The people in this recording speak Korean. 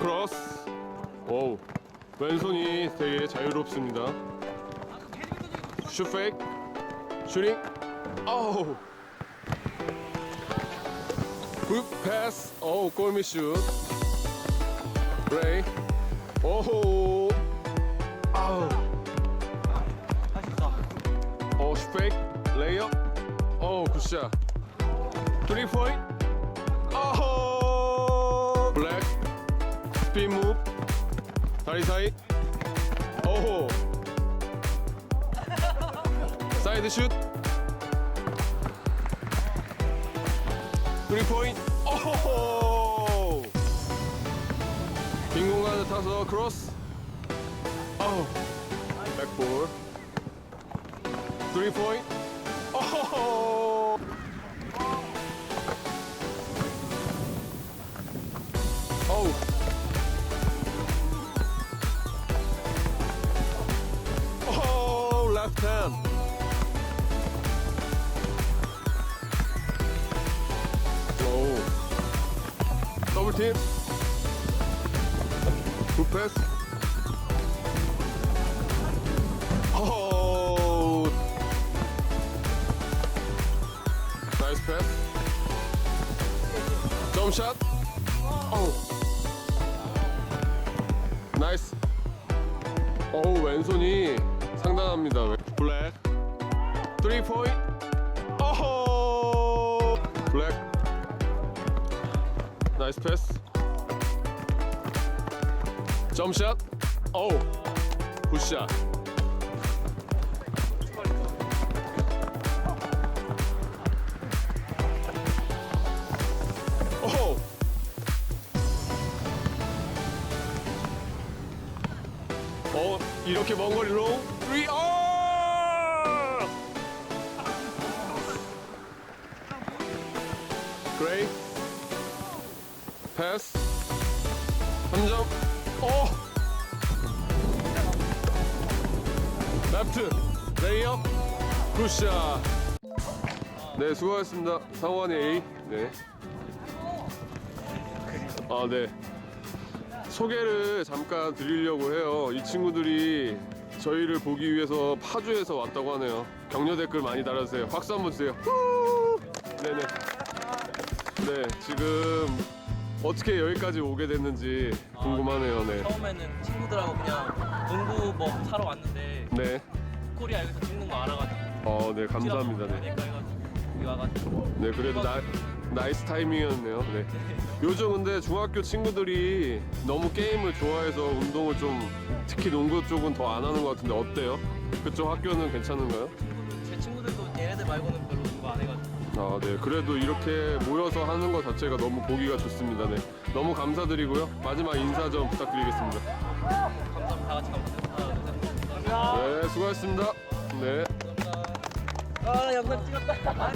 크로스. 오. 왼손이 되게 자유롭습니다. 슛 페이크. 슈팅. 아우. 굿 패스. 오, 골밑 슛. 레이. 오호. 아우. 어, 슛 페이크. 레이업. 오, 굿샷. 3 포인트. 아호. 다리 사이. 오호. 사이드 슛. 3 포인트. 오호. 빈 공간을 타서 크로스. 아우. 백볼. 3 포인트. 오호. 어우. 오, left hand. 오. 더블 팀. 굿 패스. 오. 나이스 패스. 점샷. 오. 나이스. 어우 왼손이 상당합니다. 블랙. 3 포인트. 어호. 블랙. 나이스 패스. 점샷. 어우. 굿샷. 오호. 어 이렇게 먼 거리로 3 어! 그레이 패스 3점 어 레프트 레이업 굿샷 네 수고하셨습니다 상원의 A 네. 네아 네 소개를 잠깐 드리려고 해요. 이 친구들이 저희를 보기 위해서 파주에서 왔다고 하네요. 격려 댓글 많이 달아주세요. 박수 한번 주세요. 후! 네네. 네, 지금 어떻게 여기까지 오게 됐는지 궁금하네요. 네. 처음에는 친구들하고 그냥 농구 뭐 사러 왔는데 네. 코리아 여기서 찍는 거 알아가지고 어, 네, 감사합니다. 네. 해가지고 여기 와가지고 네, 그래도 나, 나이스 타이밍이었네요. 네. 요즘 근데 중학교 친구들이 너무 게임을 좋아해서 운동을 좀 특히 농구 쪽은 더 안 하는 것 같은데 어때요? 그쪽 학교는 괜찮은가요? 친구들 제 친구들도 얘네들 말고는 별로 농구 안 해가지고 아, 네. 그래도 이렇게 모여서 하는 것 자체가 너무 보기가 좋습니다. 네. 너무 감사드리고요. 마지막 인사 좀 부탁드리겠습니다. 감사합니다 네, 수고하셨습니다. 네. 아 영상 찍었다